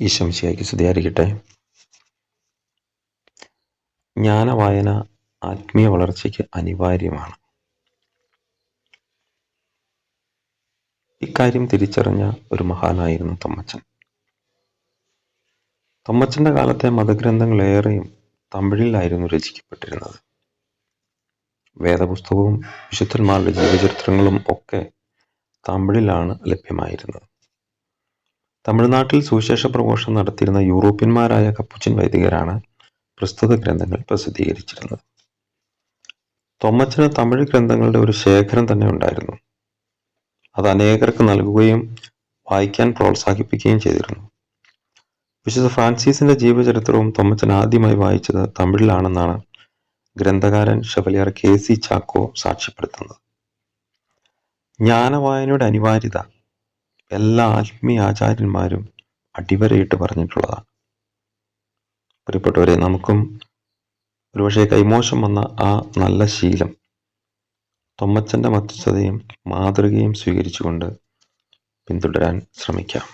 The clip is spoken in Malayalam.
ഈശംശിയാക്കി സ്തുതിയായിരിക്കട്ടെ. ജ്ഞാനവായന ആത്മീയ വളർച്ചയ്ക്ക് അനിവാര്യമാണ്. ഇക്കാര്യം തിരിച്ചറിഞ്ഞ ഒരു മഹാനായിരുന്നു തമ്മച്ചൻ. തമ്മച്ചന്റെ കാലത്തെ മതഗ്രന്ഥങ്ങൾ ഏറെയും തമിഴിലായിരുന്നു രചിക്കപ്പെട്ടിരുന്നത്. വേദപുസ്തകവും വിശുദ്ധന്മാരുടെ ജീവചരിത്രങ്ങളും ഒക്കെ തമിഴിലാണ് ലഭ്യമായിരുന്നത്. തമിഴ്നാട്ടിൽ സുവിശേഷ പ്രഘോഷം നടത്തിയിരുന്ന യൂറോപ്യന്മാരായ കപ്പുച്ചിൻ വൈദികരാണ് പ്രസ്തുത ഗ്രന്ഥങ്ങൾ പ്രസിദ്ധീകരിച്ചിരുന്നത്. തൊമ്മച്ചന് തമിഴ് ഗ്രന്ഥങ്ങളുടെ ഒരു ശേഖരം തന്നെ ഉണ്ടായിരുന്നു. അത് അനേകർക്ക് നൽകുകയും വായിക്കാൻ പ്രോത്സാഹിപ്പിക്കുകയും ചെയ്തിരുന്നു. വിശുദ്ധ ഫ്രാൻസിസിന്റെ ജീവചരിത്രവും തൊമ്മച്ചൻ ആദ്യമായി വായിച്ചത് തമിഴിലാണെന്നാണ് ഗ്രന്ഥകാരൻ ഷെവലിയർ കെ സി ചാക്കോ സാക്ഷ്യപ്പെടുത്തുന്നത്. ജ്ഞാനവായനയുടെ അനിവാര്യത എല്ലാ ആത്മീയ ആചാര്യന്മാരും അടിവരയിട്ട് പറഞ്ഞിട്ടുള്ളതാണ്. പ്രിയപ്പെട്ടവരെ നമുക്കും ഒരുപക്ഷെ കൈമോശം വന്ന ആ നല്ല ശീലം തൊമ്മച്ചന്റെ മധ്യസ്ഥതയും മാതൃകയും സ്വീകരിച്ചുകൊണ്ട് പിന്തുടരാൻ ശ്രമിക്കാം.